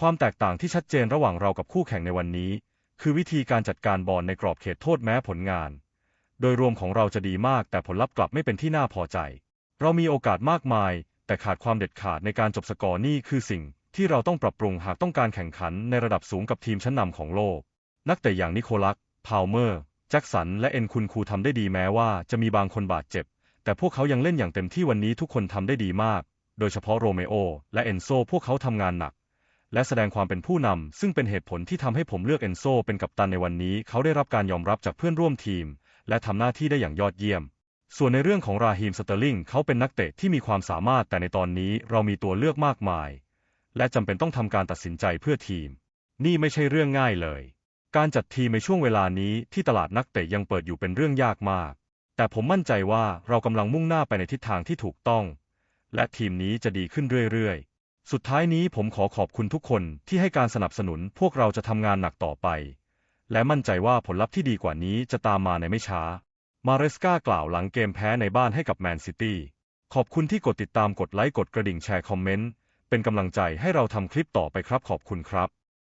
ความแตกต่างที่ชัดเจนระหว่างเรากับคู่แข่งในวันนี้ คือวิธีการจัดการบอลในกรอบเขตโทษแม้ผลงาน โดยรวมของเราจะดีมากแต่ผลลัพธ์กลับไม่เป็นที่น่าพอใจ เรามีโอกาสมากมาย แต่ขาดความเด็ดขาดในการจบสกอร์นี่คือสิ่งที่เราต้องปรับปรุงหากต้องการแข่งขันในระดับสูงกับทีมชั้นนำของโลก นักเตะอย่างนิโคลัส พาวเมอร์ แจ็คสัน และเอ็นคุนคูทำได้ดีแม้ว่าจะมีบางคนบาดเจ็บ แต่พวกเขายังเล่นอย่างเต็มที่วันนี้ทุกคนทำได้ดีมาก โดยเฉพาะโรเมโอและเอนโซพวกเขาทำงานหนัก และแสดงความเป็นผู้นำ ซึ่งเป็นเหตุผลที่ทำให้ผมเลือกเอนโซเป็นกัปตันในวันนี้ เขาได้รับการยอมรับจากเพื่อนร่วมทีม และทำหน้าที่ได้อย่างยอดเยี่ยม ส่วนในเรื่องของราฮีมสเตอร์ลิงเขาเป็นนักเตะที่มีความสามารถแต่ในตอนนี้เรามีตัวเลือกมากมาย และจำเป็นต้องทำการตัดสินใจเพื่อทีม นี่ไม่ใช่เรื่องง่ายเลย การจัดทีมในช่วงเวลานี้ที่ตลาดนักเตะยังเปิดอยู่เป็นเรื่องยากมาก แต่ผมมั่นใจว่าเรากำลังมุ่งหน้าไปในทิศทางที่ถูกต้อง และทีมนี้จะดีขึ้นเรื่อยๆ สุดท้ายนี้ผมขอขอบคุณทุกคนที่ให้การสนับสนุนพวกเราจะทำงานหนักต่อไป และมั่นใจว่าผลลัพธ์ที่ดีกว่านี้จะตามมาในไม่ช้า มาเรสกากล่าวหลังเกมแพ้ในบ้านให้กับแมนซิตี้ ขอบคุณที่กดติดตามกดไลค์กดกระดิ่งแชร์คอมเมนต์ เป็นกำลังใจให้เราทำคลิปต่อไปครับขอบคุณครับ